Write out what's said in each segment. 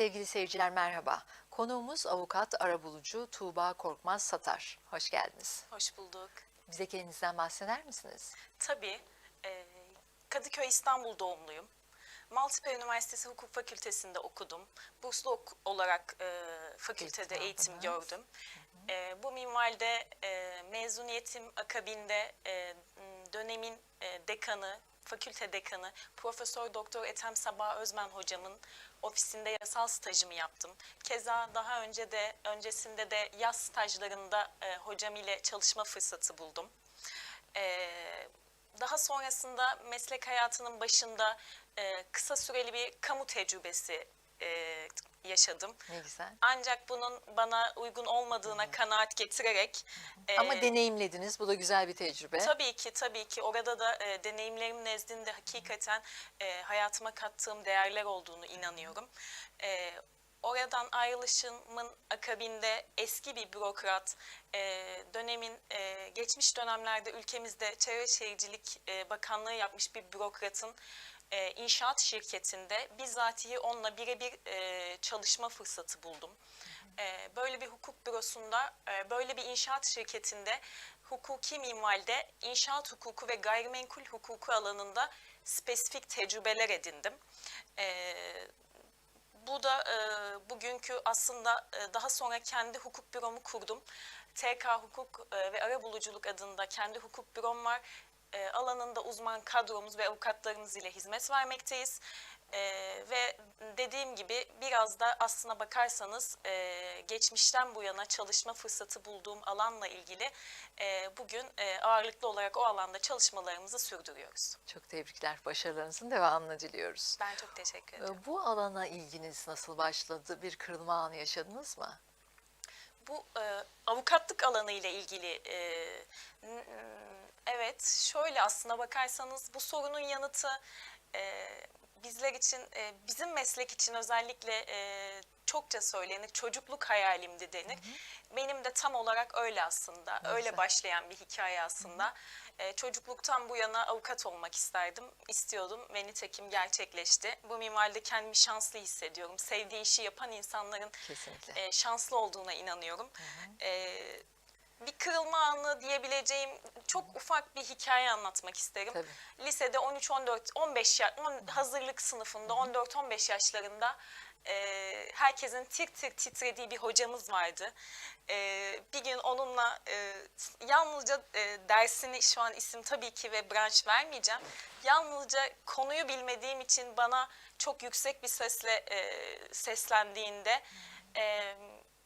Sevgili seyirciler merhaba. Konuğumuz avukat arabulucu Tuğba Korkmaz Satar. Hoş geldiniz. Hoş bulduk. Bize kendinizden bahseder misiniz? Tabii, e, Kadıköy İstanbul doğumluyum. Maltepe Üniversitesi Hukuk Fakültesi'nde okudum. Burslu ok- olarak e, fakültede Eğitim eğitim aldınız. gördüm. E, bu minvalde e, mezuniyetim akabinde e, dönemin e, dekanı, fakülte dekanı Profesör Doktor Ethem Sabah Özmen hocamın ofisinde yasal stajımı yaptım. Keza daha önce de öncesinde de yaz stajlarında e, hocam ile çalışma fırsatı buldum. E, daha sonrasında meslek hayatının başında e, kısa süreli bir kamu tecrübesi e, yaşadım. Ne güzel. Ancak bunun bana uygun olmadığına kanaat getirerek e, Ama deneyimlediniz. Bu da güzel bir tecrübe. Tabii ki tabii ki orada da e, deneyimlerim nezdinde hakikaten e, hayatıma kattığım değerler olduğunu inanıyorum. E, oradan ayrılışımın akabinde eski bir bürokrat, e, dönemin e, geçmiş dönemlerde ülkemizde Çevre Şehircilik e, Bakanlığı yapmış bir bürokratın e, inşaat şirketinde bizatihi onunla birebir e, çalışma fırsatı buldum. E, böyle bir hukuk bürosunda, e, böyle bir inşaat şirketinde hukuki minvalde inşaat hukuku ve gayrimenkul hukuku alanında spesifik tecrübeler edindim. E, bu da e, bugünkü aslında e, daha sonra kendi hukuk büromu kurdum. TK Hukuk e, ve Arabuluculuk adında kendi hukuk bürom var. E, alanında uzman kadromuz ve avukatlarımız ile hizmet vermekteyiz. E, ve dediğim gibi biraz da aslına bakarsanız e, geçmişten bu yana çalışma fırsatı bulduğum alanla ilgili e, bugün e, ağırlıklı olarak o alanda çalışmalarımızı sürdürüyoruz. Çok tebrikler. Başarılarınızın devamını diliyoruz. Ben çok teşekkür ederim. Ee, Bu alana ilginiz nasıl başladı? Bir kırılma anı yaşadınız mı? Bu e, avukatlık alanı ile ilgili e, evet şöyle aslına bakarsanız bu sorunun yanıtı e, bizler için e, bizim meslek için özellikle e, çokça söylenir çocukluk hayalimdi denir. Benim de tam olarak öyle aslında. Ne öyle başlayan bir hikaye aslında. E, çocukluktan bu yana avukat olmak isterdim, istiyordum ve nitekim gerçekleşti. Bu minvalde kendimi şanslı hissediyorum. Sevdiği işi yapan insanların Kesinlikle. e, şanslı olduğuna inanıyorum. E, bir kırılma anı diyebileceğim çok ufak bir hikaye anlatmak isterim. Tabii. Lisede 13-14, 15 ya, 10, hazırlık sınıfında 14-15 yaşlarında e, herkesin tir tir titrediği bir hocamız vardı. E, bir gün onunla e, yalnızca e, dersini şu an isim tabii ki ve branş vermeyeceğim. Yalnızca konuyu bilmediğim için bana çok yüksek bir sesle e, seslendiğinde e,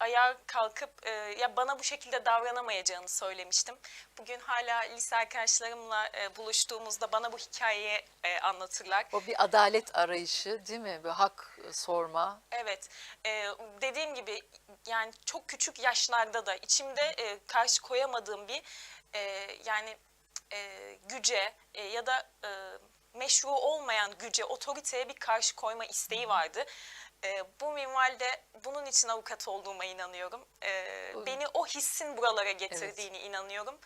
ayağa kalkıp e, ya bana bu şekilde davranamayacağını söylemiştim. Bugün hala lise arkadaşlarımla e, buluştuğumuzda bana bu hikayeyi e, anlatırlar. O bir adalet arayışı değil mi? Bir hak sorma. Evet, e, dediğim gibi yani çok küçük yaşlarda da içimde e, karşı koyamadığım bir e, yani e, güce e, ya da e, meşru olmayan güce, otoriteye bir karşı koyma isteği vardı. E, bu minvalde bunun için avukat olduğuma inanıyorum. E, beni o hissin buralara getirdiğini inanıyorum.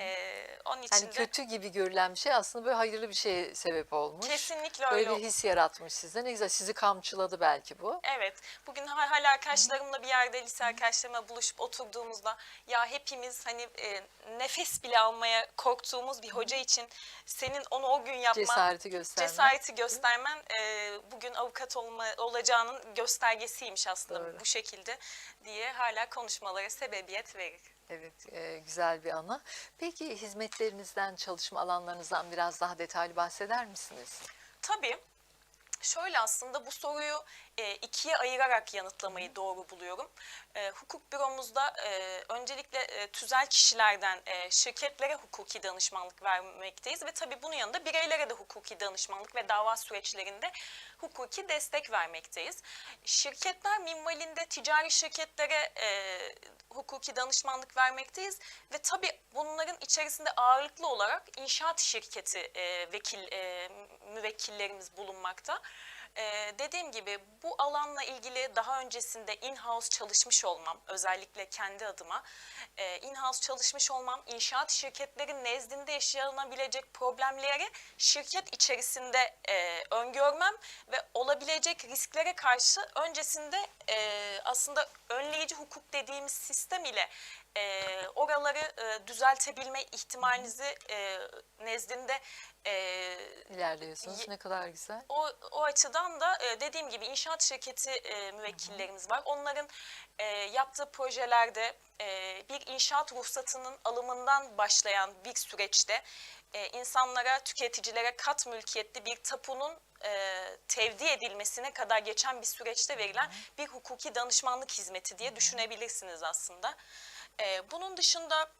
E, onun için Yani de kötü gibi görülen bir şey aslında böyle hayırlı bir şeye sebep olmuş. kesinlikle Böyle öyle bir his yaratmış sizde. Ne güzel sizi kamçıladı belki bu. Evet. Bugün ha- hala arkadaşlarımla bir yerde lise arkadaşlarımla buluşup oturduğumuzda ya hepimiz hani e, nefes bile almaya korktuğumuz bir hoca için senin onu o gün yapman Cesareti göstermek. cesareti göstermen e, bugün avukat olma olacağının göstergesiymiş aslında Doğru. bu şekilde diye hala konuşmalara sebebiyet verir. Evet, e, güzel bir anı. Peki hizmetlerinizden, çalışma alanlarınızdan biraz daha detaylı bahseder misiniz? Tabii. Şöyle aslında bu soruyu e, ikiye ayırarak yanıtlamayı doğru buluyorum. E, hukuk büromuzda e, öncelikle tüzel kişilerden şirketlere hukuki danışmanlık vermekteyiz ve tabii bunun yanında bireylere de hukuki danışmanlık ve dava süreçlerinde hukuki destek vermekteyiz. Şirketler minvalinde ticari şirketlere hukuki danışmanlık vermekteyiz ve tabii bunların içerisinde ağırlıklı olarak inşaat şirketi vekil müvekkillerimiz bulunmakta. Ee, dediğim gibi bu alanla ilgili daha öncesinde in-house çalışmış olmam, özellikle kendi adıma e, in-house çalışmış olmam, inşaat şirketlerin nezdinde yaşanabilecek problemleri şirket içerisinde e, öngörmem ve olabilecek risklere karşı öncesinde e, aslında önleyici hukuk dediğimiz sistem ile e, oraları e, düzeltebilme ihtimalinizi e, nezdinde e, İlerliyorsunuz. Ne kadar güzel. o, o açıdan da e, dediğim gibi inşaat şirketi e, müvekkillerimiz var. Onların e, yaptığı projelerde e, bir inşaat ruhsatının alımından başlayan bir süreçte e, insanlara, tüketicilere kat mülkiyetli bir tapunun e, tevdi edilmesine kadar geçen bir süreçte verilen bir hukuki danışmanlık hizmeti diye düşünebilirsiniz aslında. E, bunun dışında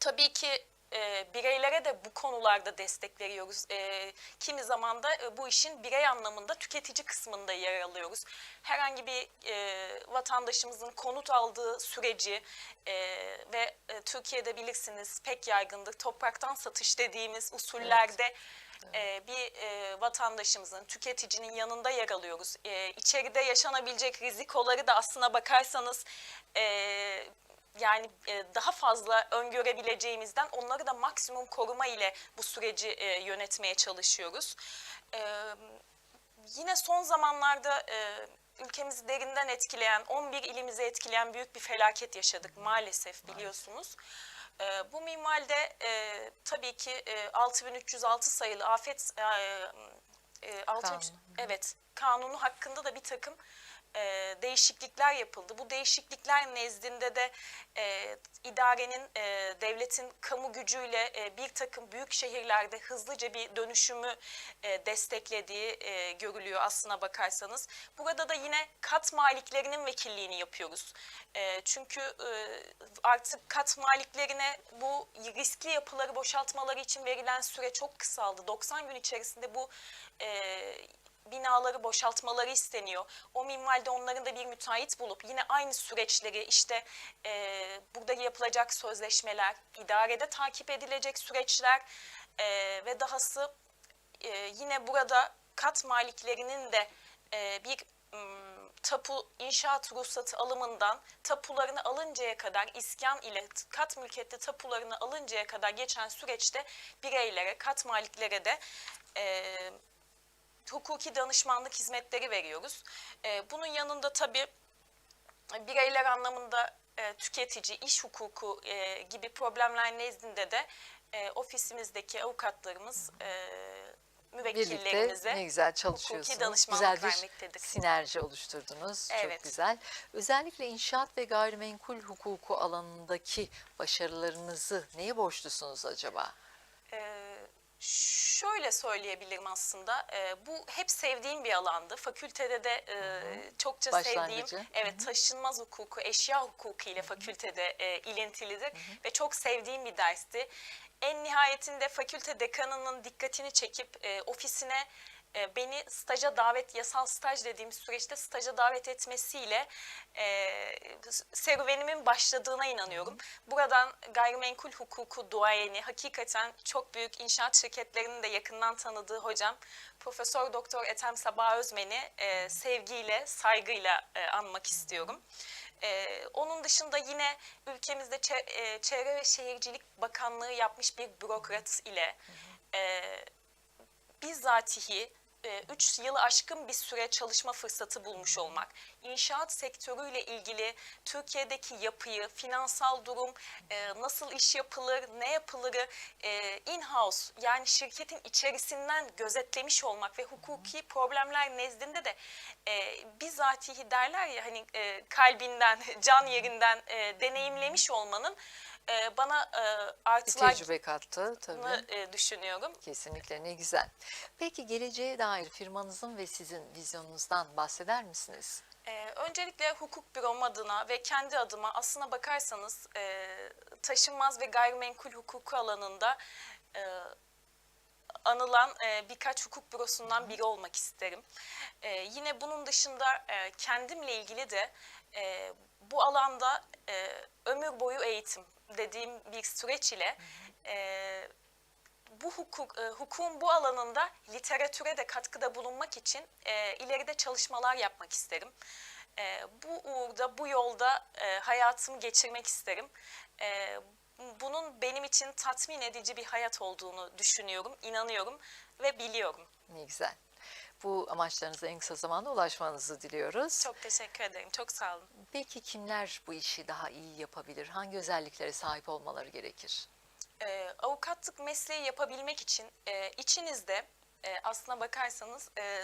tabii ki e, bireylere de bu konularda destek veriyoruz. E, kimi zaman da e, bu işin birey anlamında tüketici kısmında yer alıyoruz. Herhangi bir e, vatandaşımızın konut aldığı süreci e, ve e, Türkiye'de bilirsiniz pek yaygındır topraktan satış dediğimiz usullerde e, bir e, vatandaşımızın, tüketicinin yanında yer alıyoruz. E, içeride yaşanabilecek rizikoları da aslına bakarsanız e, yani e, daha fazla öngörebileceğimizden onları da maksimum koruma ile bu süreci e, yönetmeye çalışıyoruz. E, yine son zamanlarda ülkemizi derinden etkileyen, 11 ilimizi etkileyen büyük bir felaket yaşadık maalesef biliyorsunuz. E, bu minvalde e, tabii ki e, 6306 sayılı afet e, e, 63 Kanunu. evet kanunu hakkında da bir takım e, değişiklikler yapıldı. Bu değişiklikler nezdinde de e, idarenin, e, devletin kamu gücüyle e, bir takım büyük şehirlerde hızlıca bir dönüşümü e, desteklediği e, görülüyor aslına bakarsanız. Burada da yine kat maliklerinin vekilliğini yapıyoruz. E, çünkü e, artık kat maliklerine bu riskli yapıları boşaltmaları için verilen süre çok kısaldı. 90 gün içerisinde bu e, binaları boşaltmaları isteniyor. O minvalde onların da bir müteahhit bulup yine aynı süreçleri işte e, burada yapılacak sözleşmeler, idarede takip edilecek süreçler e, ve dahası e, yine burada kat maliklerinin de e, bir tapu inşaat ruhsatı alımından tapularını alıncaya kadar iskan ile kat mülkiyette tapularını alıncaya kadar geçen süreçte bireylere, kat maliklere de e, hukuki danışmanlık hizmetleri veriyoruz. E, bunun yanında tabii bireyler anlamında e, tüketici, iş hukuku e, gibi problemler nezdinde de e, ofisimizdeki avukatlarımız e, müvekkillerimize ne güzel çalışıyorsunuz. danışmanlık Güzel bir vermektedir. sinerji oluşturdunuz. Çok Evet. güzel. Özellikle inşaat ve gayrimenkul hukuku alanındaki başarılarınızı neye borçlusunuz acaba? Ee, şöyle söyleyebilirim aslında. Ee, bu hep sevdiğim bir alandı. Fakültede de e, çokça Başlangıcı. sevdiğim, evet taşınmaz hukuku, eşya hukuku ile fakültede e, ilintilidir ve çok sevdiğim bir dersti. En nihayetinde fakülte dekanının dikkatini çekip e, ofisine e, beni staja davet, yasal staj dediğimiz süreçte staja davet etmesiyle e, serüvenimin başladığına inanıyorum. Buradan gayrimenkul hukuku duayeni, hakikaten çok büyük inşaat şirketlerinin de yakından tanıdığı hocam Profesör Doktor Ethem Sabah Özmen'i e, sevgiyle, saygıyla e, anmak istiyorum. Ee, onun dışında yine ülkemizde e, Çevre ve Şehircilik Bakanlığı yapmış bir bürokrat ile e, bizzatihi 3 yılı aşkın bir süre çalışma fırsatı bulmuş olmak, inşaat sektörüyle ilgili Türkiye'deki yapıyı, finansal durum, e, nasıl iş yapılır, ne yapılırı e, in-house yani şirketin içerisinden gözetlemiş olmak ve hukuki problemler nezdinde de e, bizzatihi derler ya hani e, kalbinden, can yerinden e, deneyimlemiş olmanın e, bana e, Bir artılar tecrübe kattı tabii. e, düşünüyorum. Kesinlikle ne güzel. Peki geleceğe dair firmanızın ve sizin vizyonunuzdan bahseder misiniz? Ee, öncelikle hukuk bürom adına ve kendi adıma aslına bakarsanız e, taşınmaz ve gayrimenkul hukuku alanında e, anılan e, birkaç hukuk bürosundan biri olmak isterim. E, yine bunun dışında e, kendimle ilgili de e, bu alanda e, ömür boyu eğitim dediğim bir süreç ile e, bu hukuk, e, hukukun bu alanında literatüre de katkıda bulunmak için e, ileride çalışmalar yapmak isterim. E, bu uğurda, bu yolda e, hayatımı geçirmek isterim. E, bunun benim için tatmin edici bir hayat olduğunu düşünüyorum, inanıyorum ve biliyorum. Ne güzel. Bu amaçlarınıza en kısa zamanda ulaşmanızı diliyoruz. Çok teşekkür ederim, çok sağ olun. Peki kimler bu işi daha iyi yapabilir? Hangi özelliklere sahip olmaları gerekir? e, avukatlık mesleği yapabilmek için e, içinizde e, aslına bakarsanız e,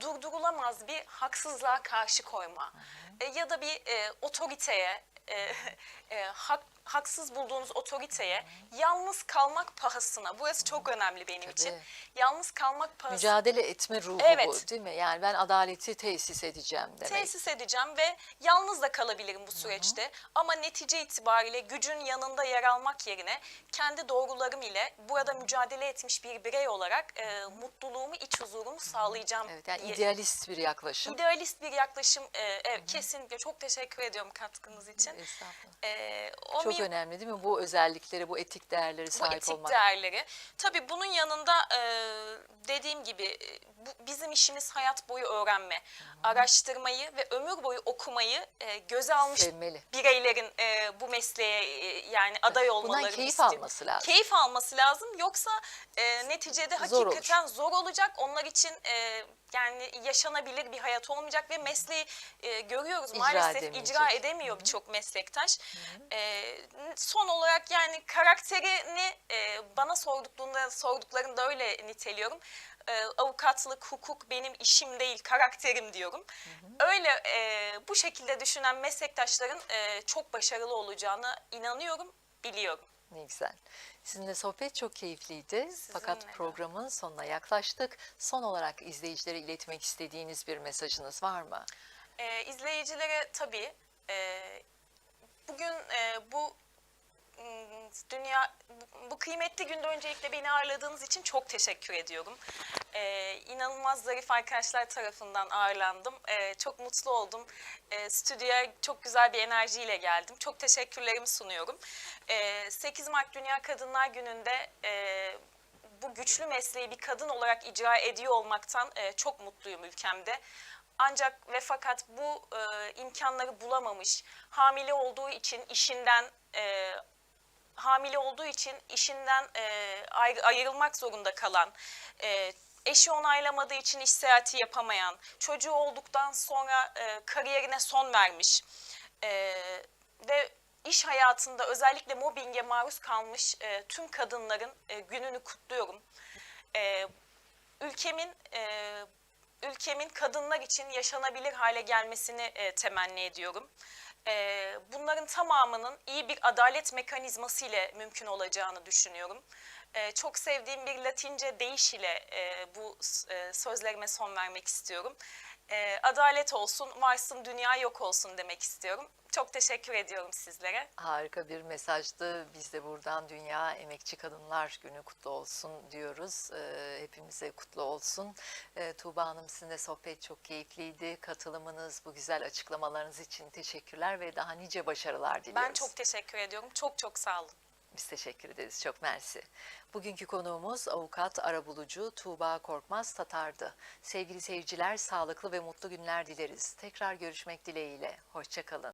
durdurulamaz bir haksızlığa karşı koyma e, ya da bir e, otoriteye e, e, hak, haksız bulduğunuz otoriteye yalnız kalmak pahasına burası çok önemli benim için Tabii. yalnız kalmak pahasına Mücadele etme ruhu bu Evet. değil mi? Yani ben adaleti tesis edeceğim demek. tesis edeceğim ve yalnız da kalabilirim bu süreçte. Ama netice itibariyle gücün yanında yer almak yerine kendi doğrularım ile burada mücadele etmiş bir birey olarak e, mutluluğumu, iç huzurumu sağlayacağım. Evet, yani idealist bir yaklaşım. İdealist bir yaklaşım. E, evet, kesinlikle çok teşekkür ediyorum katkınız için. Estağfurullah. E, o Çok mim- önemli değil mi? Bu özellikleri, bu etik değerleri bu sahip etik olmak. değerleri. Tabii bunun yanında e, dediğim gibi e, bu, bizim işimiz hayat boyu öğrenme, araştırmayı ve ömür boyu okumayı e, göze almış Sevmeli. bireylerin e, bu mesleğe e, yani aday olmalarını Bundan keyif istiyorum. alması lazım. Keyif alması lazım. Yoksa e, neticede Zor hakikaten zor olacak. Onlar için e, yani yaşanabilir bir hayat olmayacak ve mesleği e, görüyoruz İcra maalesef edemeyecek. icra edemiyor birçok meslektaş. E, son olarak yani karakterini e, bana sorduklarında sorduklarında öyle niteliyorum. E, avukatlık, hukuk benim işim değil, karakterim diyorum. Öyle e, bu şekilde düşünen meslektaşların e, çok başarılı olacağına inanıyorum, biliyorum. Ne güzel. Sizinle sohbet çok keyifliydi. Fakat Sizinle de. programın sonuna yaklaştık. Son olarak izleyicilere iletmek istediğiniz bir mesajınız var mı? E, izleyicilere tabii e, bugün e, bu m, dünya bu- kıymetli günde öncelikle beni ağırladığınız için çok teşekkür ediyorum. E, inanılmaz zarif arkadaşlar tarafından ağırlandım. E, çok mutlu oldum. E, stüdyoya çok güzel bir enerjiyle geldim. Çok teşekkürlerimi sunuyorum. E, 8 Mart Dünya Kadınlar Günü'nde e, bu güçlü mesleği bir kadın olarak icra ediyor olmaktan e, çok mutluyum ülkemde. Ancak ve fakat bu e, imkanları bulamamış, hamile olduğu için işinden e, hamile olduğu için işinden e, ayrı- ayrılmak zorunda kalan, e, eşi onaylamadığı için iş seyahati yapamayan, çocuğu olduktan sonra e, kariyerine son vermiş e, ve iş hayatında özellikle mobbinge maruz kalmış e, tüm kadınların e, gününü kutluyorum. E, ülkemin e, ülkemin kadınlar için yaşanabilir hale gelmesini e, temenni ediyorum. E, bunların tamamının iyi bir adalet mekanizması ile mümkün olacağını düşünüyorum. E, çok sevdiğim bir Latince deyiş ile e, bu e, sözlerime son vermek istiyorum. E, adalet olsun, varsın dünya yok olsun demek istiyorum. Çok teşekkür ediyorum sizlere. Harika bir mesajdı. Biz de buradan Dünya Emekçi Kadınlar Günü kutlu olsun diyoruz. Ee, hepimize kutlu olsun. Ee, Tuğba Hanım sizinle sohbet çok keyifliydi. Katılımınız, bu güzel açıklamalarınız için teşekkürler ve daha nice başarılar diliyoruz. Ben çok teşekkür ediyorum. Çok çok sağ olun. Biz teşekkür ederiz. Çok mersi. Bugünkü konuğumuz avukat arabulucu Tuğba Korkmaz Tatar'dı. Sevgili seyirciler sağlıklı ve mutlu günler dileriz. Tekrar görüşmek dileğiyle. Hoşçakalın.